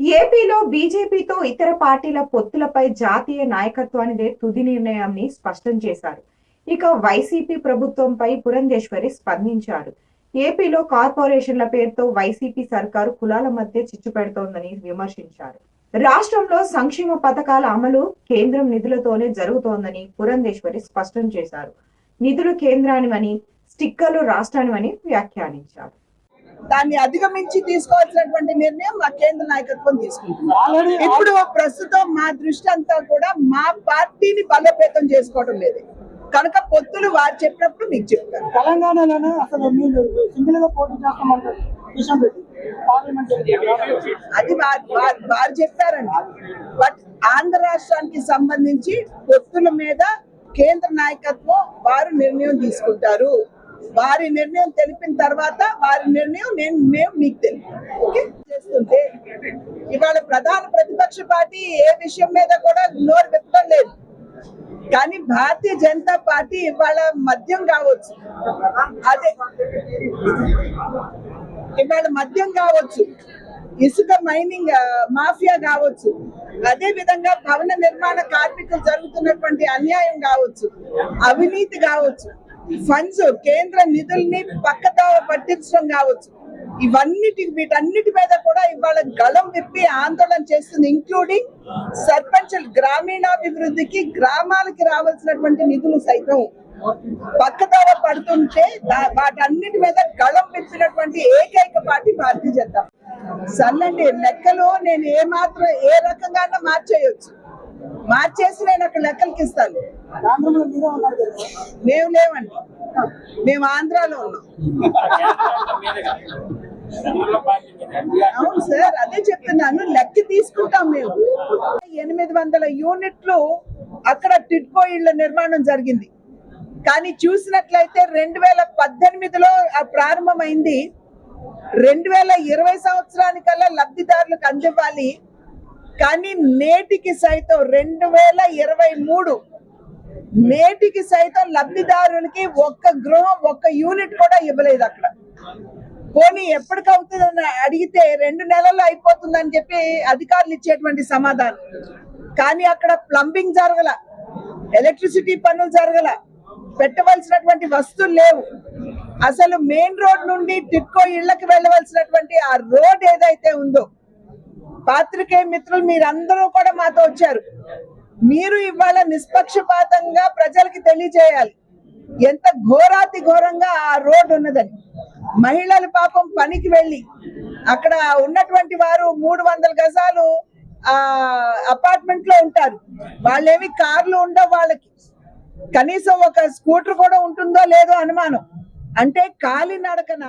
ఏపీలో బీజేపీతో ఇతర పార్టీల పొత్తులపై జాతీయ నాయకత్వానిదే తుది నిర్ణయాన్ని స్పష్టం చేశారు. ఇక వైసీపీ ప్రభుత్వంపై పురంధేశ్వరి స్పందించారు. ఏపీలో కార్పొరేషన్ల పేరుతో వైసీపీ సర్కారు కులాల మధ్య చిచ్చు పెడుతోందని విమర్శించారు. రాష్ట్రంలో సంక్షేమ పథకాల అమలు కేంద్రం నిధులతోనే జరుగుతోందని పురంధేశ్వరి స్పష్టం చేశారు. నిధులు కేంద్రానివని స్టిక్కర్లు రాష్ట్రానివని వ్యాఖ్యానించారు. దాన్ని అధిగమించి తీసుకోవాల్సినటువంటి నిర్ణయం మా కేంద్ర నాయకత్వం తీసుకుంటుంది. ఇప్పుడు ప్రస్తుతం మా దృష్టి అంతా కూడా మా పార్టీని బలోపేతం చేసుకోవడం లేదు. కనుక పొత్తులు వారు చెప్పినప్పుడు మీకు చెప్తారు తెలంగాణలోనే అసలు మీరు సింగిల్గా పోటీ చేస్తామంటారు అది వారు వారు- వారు చెప్పారండి. బట్ ఆంధ్ర రాష్ట్రానికి సంబంధించి పొత్తుల మీద కేంద్ర నాయకత్వం వారు నిర్ణయం తీసుకుంటారు. వారి నిర్ణయం తెలిపిన తర్వాత వారి నిర్ణయం నేను మేము మీకు తెలుపు. ఓకే? చేస్తుంటే ఇవాళ ప్రధాన ప్రతిపక్ష పార్టీ ఏ విషయం మీద కూడా నోరు విప్పడం లేదు. కానీ భారతీయ జనతా పార్టీ ఇవాళ మద్యం కావచ్చు. అదే. ఇవాళ మద్యం కావచ్చు. ఇసుక మైనింగ్ మాఫియా కావచ్చు. అదే విధంగా భవన నిర్మాణ కార్మికులు జరుగుతున్నటువంటి అన్యాయం కావచ్చు. అవినీతి కావచ్చు. ఫండ్స్ కేంద్ర నిధుల్ని పక్కతో పట్టించడం కావచ్చు. ఇవన్నిటి వీటన్నిటి మీద కూడా ఇవాళ గళం విప్పి ఆందోళన చేస్తుంది ఇంక్లూడింగ్ సర్పంచ్ గ్రామీణాభివృద్ధికి గ్రామాలకి రావాల్సినటువంటి నిధులు సైతం. పక్కదోవ పడుతుంటే వాటన్నిటి మీద గళం విప్పినటువంటి ఏకైక పార్టీ భారతీయ జనతా. సర్లండి లెక్కలు నేను ఏ మాత్రం ఏ రకంగా మార్చేయొచ్చు. మార్చేసి నేను అక్కడ లెక్కలకి ఇస్తాను. మేము లేవండి. మేము ఆంధ్రాలో ఉన్నాం. అవును సార్ అదే చెప్తున్నాను లెక్క తీసుకుంటాం మేము. ఎనిమిది వందల యూనిట్లు అక్కడ టిడ్కో ఇళ్ళ నిర్మాణం జరిగింది. కానీ చూసినట్లయితే రెండు వేల పద్దెనిమిదిలో ప్రారంభమైంది. రెండు వేల ఇరవై సంవత్సరానికల్లా లబ్ధిదారులకు అందివ్వాలి. కానీ నేటికి సైతం రెండు వేల ఇరవై మూడు నేటికి సైతం లబ్ధిదారులకి ఒక్క గృహం ఒక్క యూనిట్ కూడా ఇవ్వలేదు అక్కడ. పోనీ ఎప్పటికవుతుందని అడిగితే రెండు నెలల్లో అయిపోతుందని చెప్పి అధికారులు ఇచ్చేటువంటి సమాధానం. కానీ అక్కడ ప్లంబింగ్ జరగల ఎలక్ట్రిసిటీ పనులు జరగల పెట్టవలసినటువంటి వస్తువులు లేవు. అసలు మెయిన్ రోడ్ నుండి టిక్కో ఇళ్ళకు వెళ్ళవలసినటువంటి ఆ రోడ్ ఏదైతే ఉందో పాత్రికేయ మిత్రులు మీరందరూ కూడా మాతో వచ్చారు. మీరు ఇవాళ నిష్పక్షపాతంగా ప్రజలకి తెలియజేయాలి. ఎంత ఘోరాతి ఘోరంగా ఆ రోడ్డు ఉన్నదని. మహిళలు పాపం పనికి వెళ్ళి అక్కడ ఉన్నటువంటి వారు మూడు వందల గజాలు ఆ అపార్ట్మెంట్లో ఉంటారు. వాళ్ళేమి కార్లు ఉండవు వాళ్ళకి. కనీసం ఒక స్కూటర్ కూడా ఉంటుందో లేదో అనుమానం. అంటే కాలినడకన